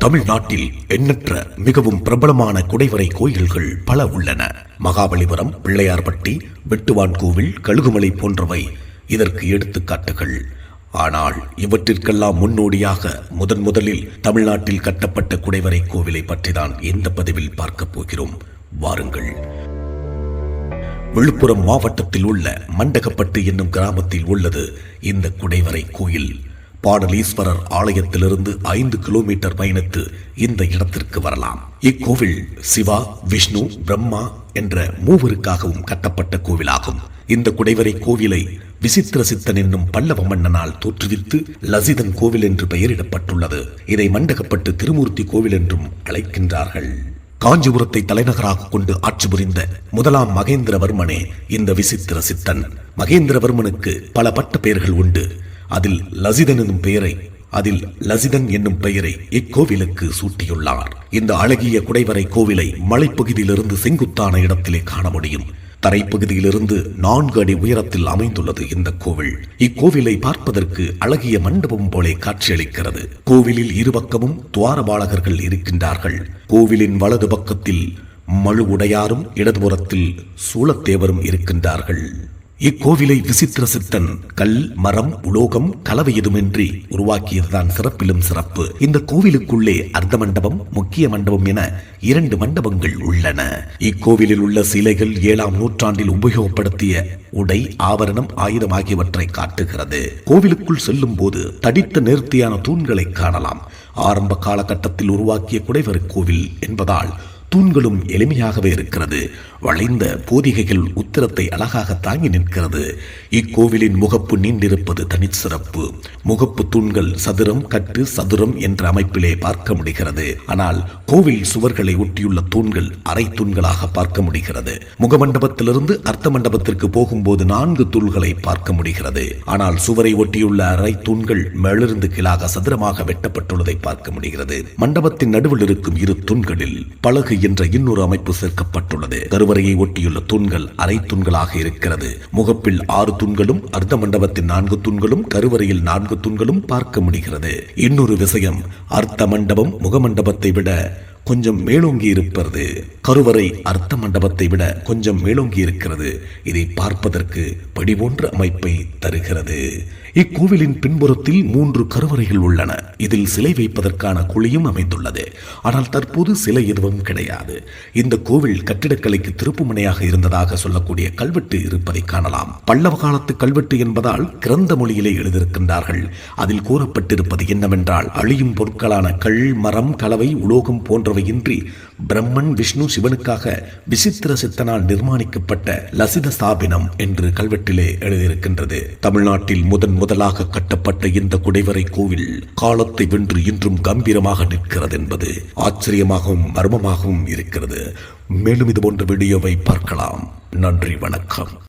தமிழ்நாட்டில் எண்ணற்ற மிகவும் பிரபலமான குடைவரை கோயில்கள் பல உள்ளன. மகாபலிபுரம் பிள்ளையார்பட்டி வெட்டுவான் கோவில் கழுகுமலை போன்றவை இதற்கு எடுத்துக்காட்டுகள். ஆனால் இவற்றிற்கெல்லாம் முன்னோடியாக முதன் முதலில் தமிழ்நாட்டில் கட்டப்பட்ட குடைவரை கோவிலை பற்றிதான் இந்த பதிவில் பார்க்கப் போகிறோம். வாருங்கள். விழுப்புரம் மாவட்டத்தில் உள்ள மண்டகப்பட்டு என்னும் கிராமத்தில் உள்ளது இந்த குடைவரை கோயில். பாடலீஸ்வரர் ஆலயத்திலிருந்து ஐந்து கிலோமீட்டர் பயணித்து இந்த இடத்திற்கு வரலாம். இக்கோவில் சிவா விஷ்ணு பிரம்மா என்ற மூவருக்காகவும் கட்டப்பட்ட கோவிலாகும். இந்த குடைவரை கோவிலை விசித்திர சித்தன் என்னும் பல்லவ மன்னனால் தோற்றுவித்து லசிதன் கோவில் என்று பெயரிடப்பட்டுள்ளது. இதை மண்டகப்பட்டு திருமூர்த்தி கோவில் என்றும் அழைக்கின்றார்கள். காஞ்சிபுரத்தை தலைநகராக கொண்டு ஆட்சி புரிந்த முதலாம் மகேந்திரவர்மனே இந்த விசித்திர சித்தன். மகேந்திரவர்மனுக்கு பல பட்ட பெயர்கள் உண்டு. அதில் லசிதன் என்னும் பெயரை அதில் லசிதன் என்னும் பெயரை இக்கோவிலுக்கு சூட்டியுள்ளார். இந்த அழகிய குடைவரை கோவிலை மலைப்பகுதியிலிருந்து செங்குத்தான இடத்திலே காண முடியும். தரைப்பகுதியிலிருந்து நான்கு அடி உயரத்தில் அமைந்துள்ளது இந்த கோவில். இக்கோவிலை பார்ப்பதற்கு அழகிய மண்டபம் போலே காட்சியளிக்கிறது. கோவிலில் இருபக்கமும் துவாரபாலகர்கள் இருக்கின்றார்கள். கோவிலின் வலது பக்கத்தில் மழு உடையாரும் இடதுபுறத்தில் சூளத்தேவரும் இருக்கின்றார்கள். இக்கோவிலை விசித்திர சித்தன் கல் மரம் உலோகம் கலவை எதுமின்றி உருவாக்கியதுதான் சிறப்பிலும் சிறப்பு. இந்த கோவிலுக்குள்ளே அர்த்த மண்டபம் முக்கிய மண்டபம் என இரண்டு மண்டபங்கள் உள்ளன. இக்கோவிலில் உள்ள சிலைகள் ஏழாம் நூற்றாண்டில் உபயோகப்படுத்திய உடை ஆவரணம் ஆயுதம் ஆகியவற்றை காட்டுகிறது. கோவிலுக்குள் செல்லும் போது தடித்த நேர்த்தியான தூண்களை காணலாம். ஆரம்ப காலகட்டத்தில் உருவாக்கிய குடைவர் கோவில் என்பதால் தூண்களும் எளிமையாகவே இருக்கிறது. வளைந்த போதிகைகள் உத்திரத்தை அழகாக தாங்கி நிற்கிறது. இக்கோவிலின் முகப்பு நீண்டிருப்பது தனிச்சிறப்பு முகப்பு தூண்கள் சதுரம் கட்டு சதுரம் என்ற அமைப்பிலே பார்க்க முடிகிறது. ஆனால் கோவில் சுவர்களை ஒட்டியுள்ள தூண்கள் அரை தூண்களாக பார்க்க முடிகிறது. முகமண்டபத்திலிருந்து அர்த்த மண்டபத்திற்கு போகும்போது நான்கு தூண்களை பார்க்க முடிகிறது. ஆனால் சுவரை ஒட்டியுள்ள அரை தூண்கள் மேலிருந்து கீழாக சதுரமாக வெட்டப்பட்டுள்ளதை பார்க்க முடிகிறது. மண்டபத்தின் நடுவில் இருக்கும் இரு தூண்களில் பலகு என்ற இன்னொரு அமைப்பு சேர்க்கப்பட்டுள்ளது. கருவறையை ஒட்டியுள்ள தூண்கள் அரை தூண்களாக இருக்கிறது. முகப்பில் ஆறு தூண்களும் அர்த்த மண்டபத்தின் நான்கு தூண்களும் கருவறையில் நான்கு தூண்களும் பார்க்க முடிகிறது. இன்னொரு விஷயம் அர்த்த மண்டபம் முகமண்டபத்தை விட கொஞ்சம் மேலோங்கி இருப்பது கருவறை அர்த்த மண்டபத்தை விட கொஞ்சம் மேலோங்கி இருக்கிறது இதை பார்ப்பதற்கு படி போன்ற அமைப்பை தருகிறது. இக்கோவிலின் பின்புறத்தில் மூன்று கருவறைகள் உள்ளன. இதில் சிலை வைப்பதற்கான குழியும் அமைந்துள்ளது. ஆனால் தற்போது சிலை எதுவும் கிடையாது. இந்த கோவில் கட்டிடக்கலைக்கு திருப்புமனையாக இருந்ததாக சொல்லக்கூடிய கல்வெட்டு இருப்பதை காணலாம். பல்லவ காலத்து கல்வெட்டு என்பதால் கிரந்த மொழியிலே எழுதியிருக்கின்றார்கள். அதில் கூறப்பட்டிருப்பது என்னவென்றால் அழியும் பொருட்களான கல் மரம் கலவை உலோகம் போன்ற போன்றவையின்றி பிரம்மன் விஷ்ணு சிவனுக்காக விசித்திர சித்தனால் நிர்மாணிக்கப்பட்ட லசித ஸ்தாபினம் என்று கல்வெட்டிலே எழுதியிருக்கின்றது. தமிழ்நாட்டில் முதன் முதலாக கட்டப்பட்ட இந்த குடைவரை கோவில் காலத்தை வென்று இன்றும் கம்பீரமாக நிற்கிறது என்பது ஆச்சரியமாகவும் மர்மமாகவும் இருக்கிறது. மேலும் இது போன்ற வீடியோவை பார்க்கலாம். நன்றி வணக்கம்.